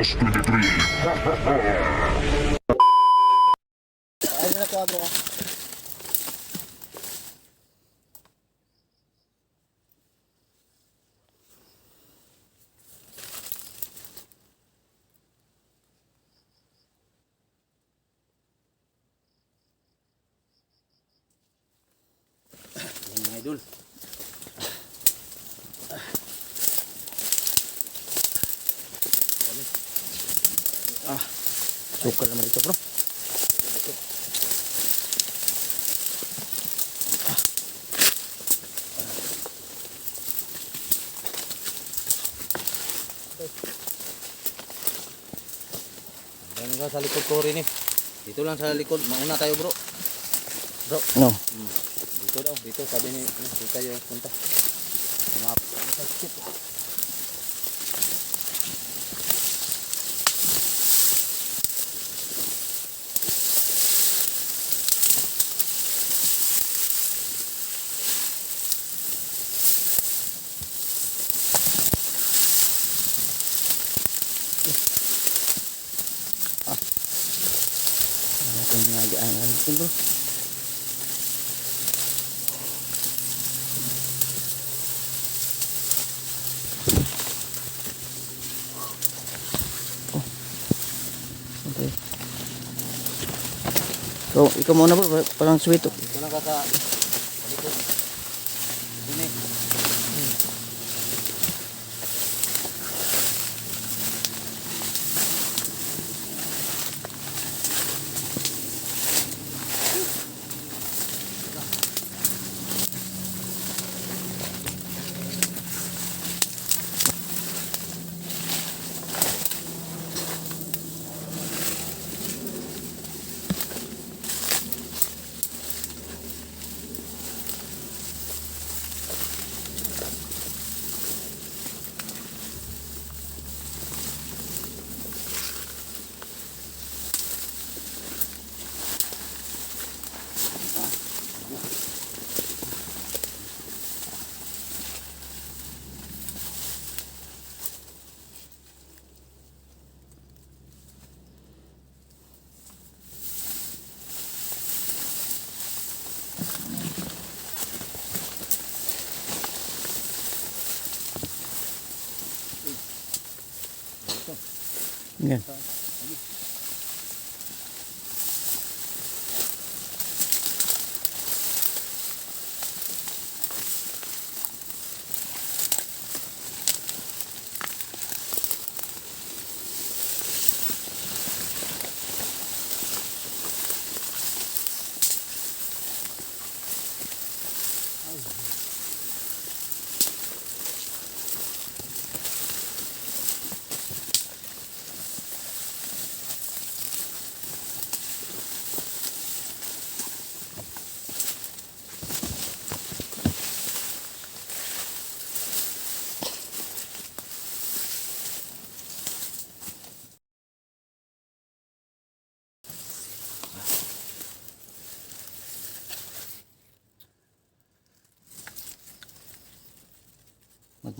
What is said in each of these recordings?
Москвы-3. Sukal naman ito bro. Yan nga sa likod ko rin eh. Dito lang sa likod. Mauna tayo bro. Bro. No. Hmm. Dito daw. Dito sabi ni. Dito tayo punta. Map. Ano Ikaw, ikaw muna bro, parang sweet. Dito lang ka sa sa likod. Dito eh. Yan.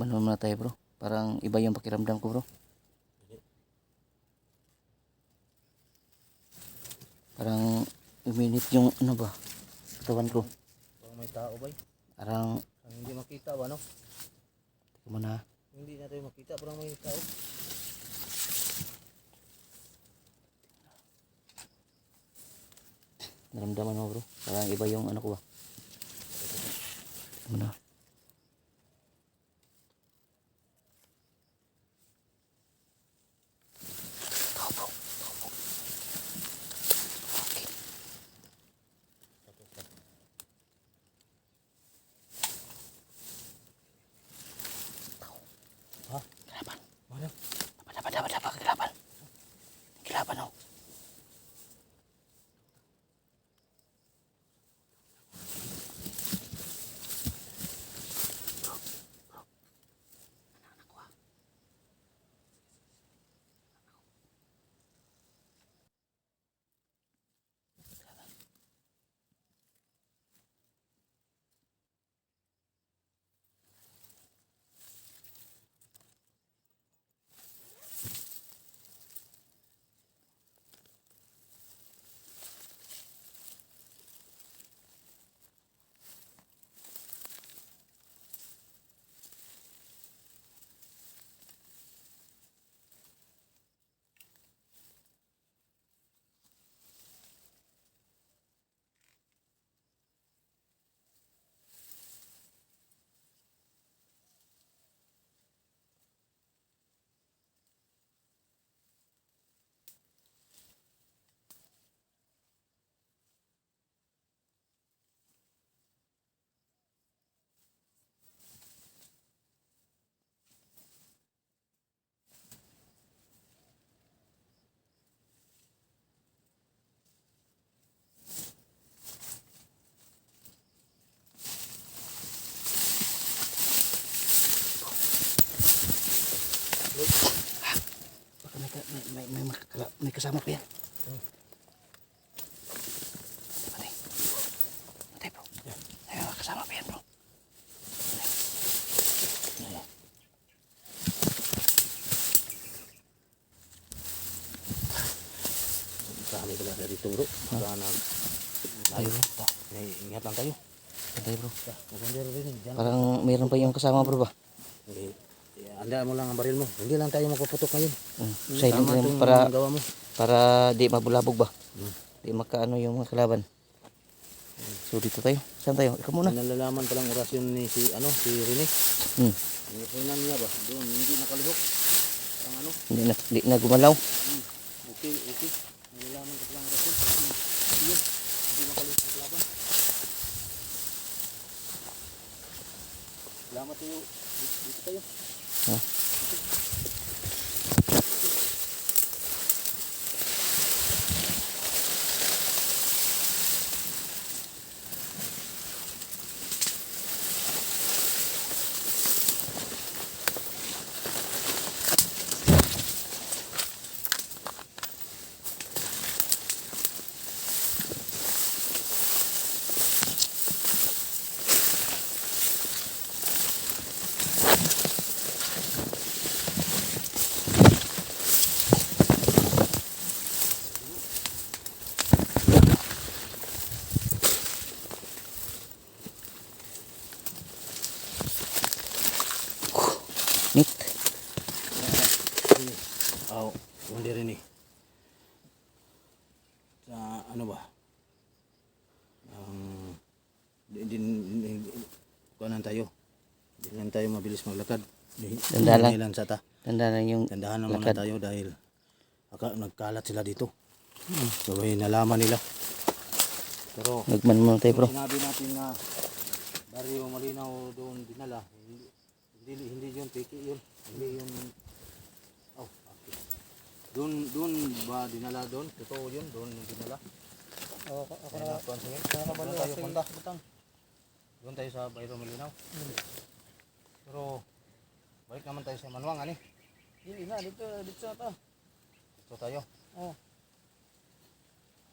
Magmanon muna tayo bro. Parang iba yung pakiramdam ko bro. Parang uminit yung ano ba? Katawan ko. Parang may tao ba? Parang, Ang hindi makita ba no? teka muna. Hindi na tayo makita. Parang may tao. Naramdaman mo bro. Parang iba yung ano ko ba? Teka muna. Tao may, makakala- may kasama pa yan. Patay. Patay bro. Ay, may kasama pa yan bro. Ayan. Sali pala sa dito bro. Baka nag... Tayo bro. Ay, ingat lang tayo. Patay bro. Maganda rin eh. Diyan. Parang mayroon pa yung kasama bro ba? Eh, anda mo lang ang baril mo. Hindi lang tayo magpuputok ngayon. Mm. Silent Tama lang para gawa mo. para di mabulabog ba? Hmm. Di makaano yung mga kalaban. So dito tayo. Saan tayo? Ikaw muna. Nalalaman palang orasyon ni si ano si Rene. Hmm. Inipunan niya ba? Doon, hindi nakalihok. Ang ano? Hindi na, di na gumalaw. Hmm. Okay, okay. Nalalaman ko palang orasyon. Hmm. Yun. Hindi nakalihok ang laban. Salamat tayo. Dito, dito tayo. Ha? Nit. Rene. Oh, hindi Rene. Sa ano ba? Um, di, di, di, kuhanan tayo. Hindi lang tayo mabilis maglakad. Di- Tanda lang. Dahilan sa ta. Tanda na yung Tandahan naman Lakad. tayo dahil aka, nagkalat sila dito. So may nalaman nila. Pero nagman muna tayo bro. sinabi natin na Barrio Malinaw doon dinala, hindi hindi, hindi yun piki yun. Hindi yun Oh, okay. Doon doon ba dinala doon? Totoo yun, doon dinala. Ako, ako, ako na, napansingin. nakabalo Doon tayo punta. Doon tayo sa Barrio Malinaw. Pero balik naman tayo sa Manuang ani. Hindi na, dito, dito sa ito. Dito tayo. Oh.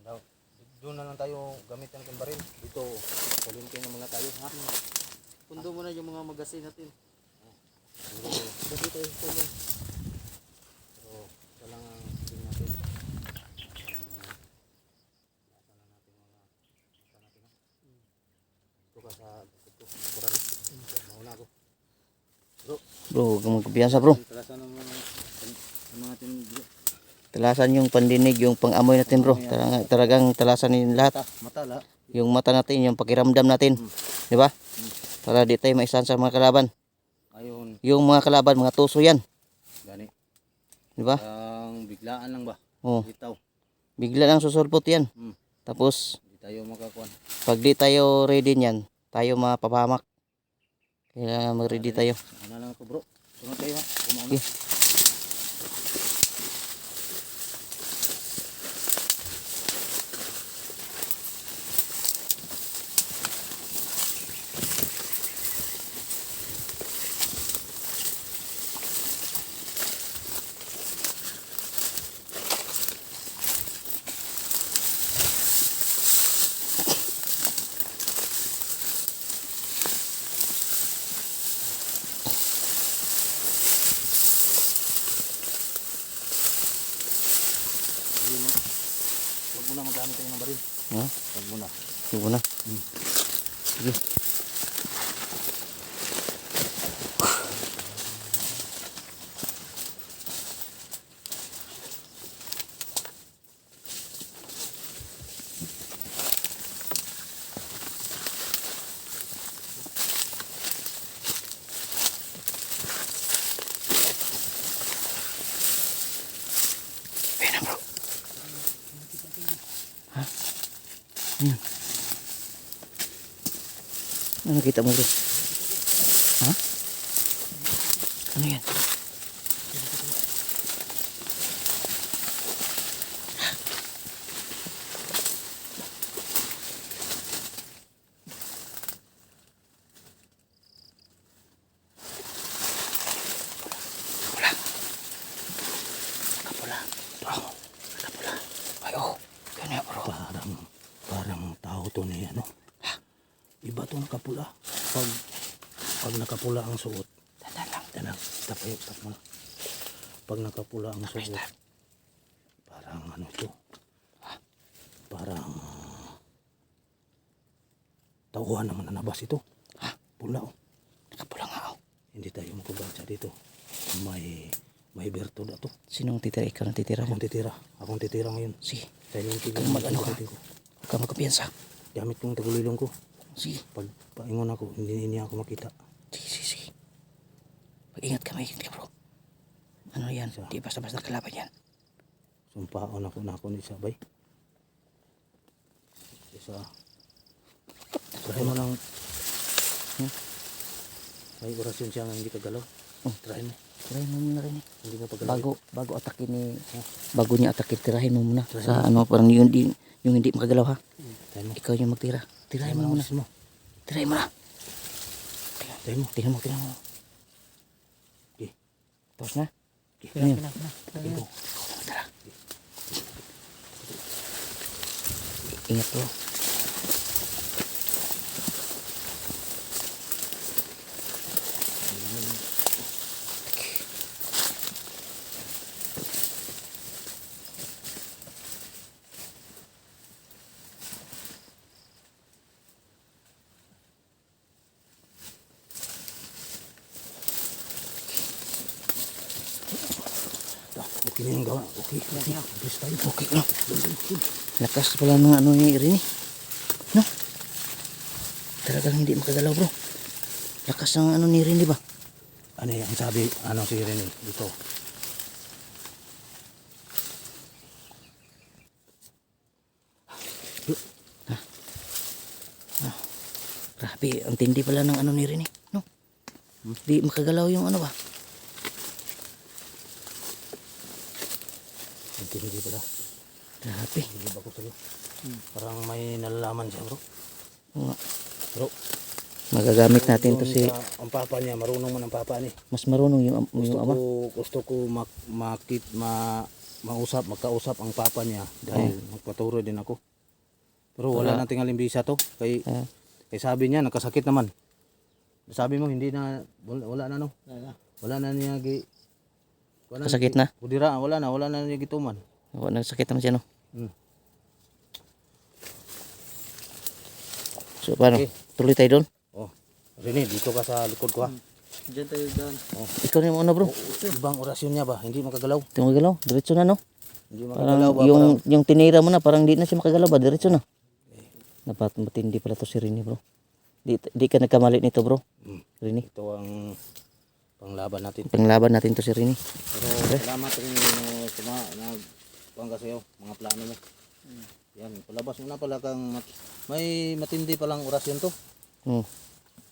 Andaw. Doon na lang tayo gamitan ng baril. Dito, kulintin na muna tayo. Ha? Pundo mo na yung mga magasin natin. Pero, Dito tayo sa tuloy. pero ito lang ang tingin natin. Ang lasa na natin mga mata natin. Ha? Ito ka sa ito, kuran. Mauna ako. Bro, huwag kang magkabiyansa bro. Talasan yung pandinig, yung pangamoy natin bro. Talagang, talagang talasan yung lahat. Mata. Yung mata natin, yung pakiramdam natin. Di ba? Para di tayo maisan sa mga kalaban. Ayun, Yung mga kalaban, mga tuso yan. gani. Di ba? Ang biglaan lang ba? Oh, Bitaw. bigla lang susulpot yan. Hmm. Tapos, Hindi tayo makakuan. pag di tayo ready niyan, tayo mapapahamak. Kailangan mag-ready tayo. Ano lang ako bro. Sunod tayo ha. Kumauna. Okay. Hindi mo. Huwag mo na magamit tayo ng baril. Ha? Huwag mo na. Sige na. Sige. Ayun na bro. Ha? Hmm. Ano nakita mo bro? Ha? Ano yan? Kapula. Kapula. pag pag nakapula ang suot, Dandan lang. ang tap tap mo na. Pag nakapula ang suot, parang ano to, parang tauhan naman na nabas ito. Ha? Pula oh. Nakapula nga oh. Hindi tayo magkubansya dito. May may berto na to. Sinong titira? Ikaw nang titira. Akong titira. Akong titira ngayon. Sige. Silent Ikaw mag-ano ka? ko. Huwag ka magkapiyansa. Gamit kong tagulilong ko. Sige. Pag paingon ako, hindi niya ako makita. Mag-ingat ka, bro. Ano yan? Di basta-basta kalaban yan. Sumpaon ako na ako ni Sabay. Isa. Try mo lang. Hmm? May orasyon siya nga hindi ka galaw. Oh. Try mo. Tirahin mo muna rin eh. Hindi mo pagalaw. Bago, bago atakin ni... Bago niya atakin, tirahin mo muna. Tirahin Sa ano, parang yung, di, yung hindi makagalaw ha. Try mo. Ikaw yung magtira. Try Tirahin mo mo muna. mo. Tirahin mo na. Try mo. Tingnan mo, tingnan mo. Tapos na? Ano yun? Mo. Tara. Ingat bro. Ah, Okay na yung gawa. Okay. Okay. Bilis tayo. Okay no. Lakas pala ng ano ni Irini. No? Talagang hindi makagalaw bro. Lakas ng ano ni Irini ba? Ano yan? Ang sabi, ano si Rene dito. Grabe, ang tindi pala ng ano ni Irini. No? Di makagalaw yung ano ba? Hindi pala. Grabe. Hindi ba ko sa'yo? Parang may nalalaman siya bro. Oo nga. Bro, Magagamit natin to si... ang papa niya, marunong man ang papa ni. Mas marunong yung, Gusto yung ama. ko, gusto ko mak, makit, ma, mausap, magkausap ang papa niya dahil magpaturo din ako. Pero wala Wala. nang tingaling bisa to. Kay, Ah, kay sabi niya, nakasakit naman. Sabi mo, hindi na, wala, wala na no. Wala na. Wala na niya gi... Wala Kasakit na? Kudira, wala na, wala na niya gituman. Oo, nagsakit naman siya no. Hmm. So paano? Okay. Tuloy tayo doon? Oh, Rene, dito ka sa likod ko ha. Diyan tayo daan. Ikaw na yung una bro. Ibang orasyon niya ba? Hindi makagalaw. Ito magalaw. Diretso na no? Hindi Parang makagalaw ba? yung, Parang, yung tinira mo na parang di na siya makagalaw ba? Diretso na. Dapat matindi pala to si Rini bro. Di, di ka nagkamali nito bro. Hmm. Rini. ito ang panglaban natin. Panglaban natin to si Rini. Pero salamat rin mo suma nag kuan kasi oh, mga plano mo. Yan, palabas mo na pala kang mat- may matindi palang orasyon to. Hmm.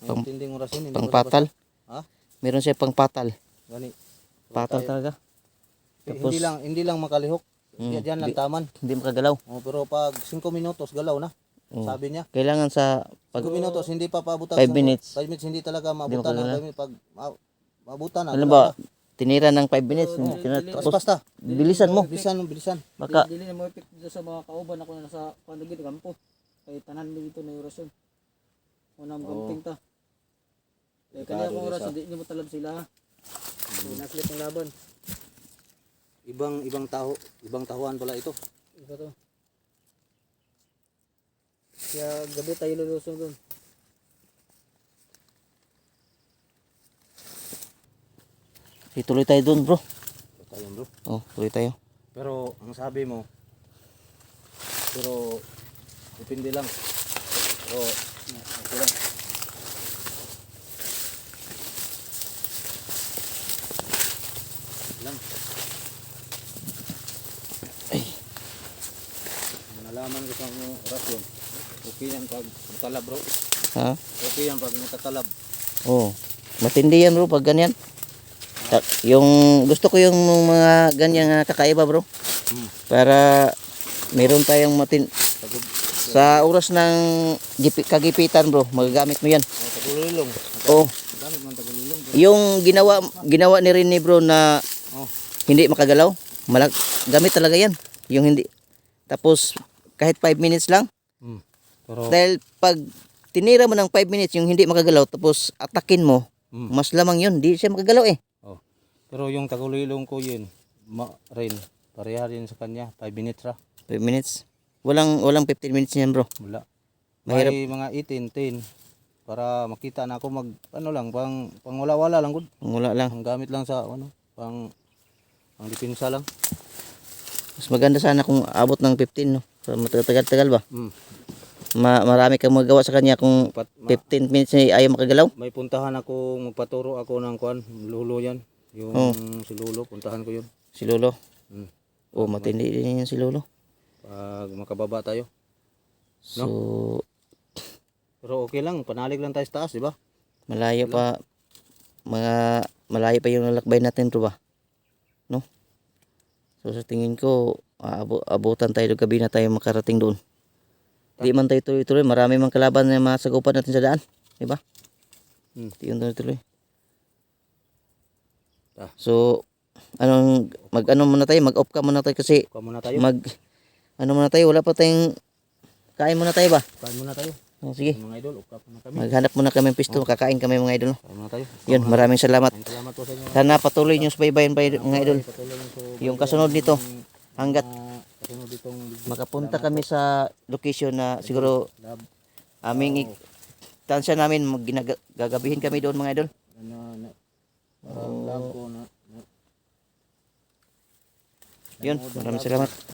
May Pang- matinding orasyon hindi Pang mo labas- patal. Ha? Meron siya pang patal. Gani. Patal Tayo- talaga. Eh, Tapos- hindi lang hindi lang makalihok. Mm, Diyan lang di- taman. Hindi makagalaw. Oh, pero pag 5 minutos galaw na. Oo. Sabi niya. Kailangan sa pag 5 minutos hindi pa paabutan. Five sa- minutes. five minutes hindi talaga maabutan ng. Pag ma- maabutan na. alam ba, tinira ng 5 minutes. Dili- Tapos basta. bilisan mo. Bilisan, bilisan. Baka Dili na mo dito sa mga kauban ako na nasa kuan dito kampo. Kay tanan dito na orasyon. Unang Oo. gamping ta. Kaya Delikado kanya akong din orasyon, sa- di niyo mo talab sila. Kaya naslit ang laban. Ibang ibang taho, ibang tahuan pala ito. Iba to. Kaya gabi tayo lulusong doon. Ituloy tayo doon bro. Ito tayo, bro. Oh, tuloy tayo. Pero ang sabi mo, pero depende lang. Pero okay lang. Lang. Ay, Nalaman ko sa mga orasyon. Okay yan pag natalab bro. ha? Okay yan pag natatalab. Oh, matindi yan bro pag ganyan. Yung gusto ko yung mga ganyan nga kakaiba bro. Hmm. Para meron tayong matin sa oras ng gipi- kagipitan bro, magagamit mo yan. Oh, tagulilong. Oh, bro. yung ginawa ginawa ni Rene bro na Oh. hindi makagalaw, malag gamit talaga yan. Yung hindi tapos kahit 5 minutes lang Hmm. Pero dahil pag tinira mo ng 5 minutes yung hindi makagalaw tapos atakin mo, Mm. mas lamang yun. Di siya makagalaw eh. Pero yung tagulilong ko yun, ma rin, pareha rin sa kanya, 5 minutes ra. 5 minutes. Walang walang 15 minutes yan bro. Wala. Mahirap. May mga 18, 10 para makita na ako mag ano lang pang pang wala-wala lang gud. Kung wala lang. Ang gamit lang sa ano, pang pang depensa lang. Mas maganda sana kung abot ng 15 no. So, matagal-tagal ba? Mm. Ma marami kang magawa sa kanya kung Pat, ma- 15 minutes na ayaw makagalaw. may puntahan ako magpaturo ako ng kuan, lulo yan. Yung Oh. si lulo, puntahan ko yun. Si Lolo. Mm. Oh, matindi din yan si Lolo. Pag makababa tayo. So, Pero okay lang, panalig lang tayo sa taas, di ba? malayo pa mga malayo pa yung lalakbay natin bro ba? No? So sa tingin ko aabo, abutan tayo gabi na tayo makarating doon. Di man tayo tuloy-tuloy, marami mang kalaban na masagupan natin sa daan, di ba? Hmm. Di yun tuloy-tuloy. Ah. So anong mag ano muna tayo, mag-off ka muna tayo kasi Kuha muna tayo. mag ano muna tayo, wala pa tayong kain muna tayo ba? Kain muna tayo. Oh, sige, Mga idol, ukap muna kami. maghanap muna kami ng pisto, kakain kami mga idol. Kain muna tayo. Yun, maraming salamat. Maraming salamat po sa inyo. Sana patuloy niyo subaybayan pa mga idol. Yung kasunod nito, hanggat kasunod ditong makapunta kami sa location na siguro aming tansya namin gagabihin kami doon mga idol. Ano, Yun, maraming salamat.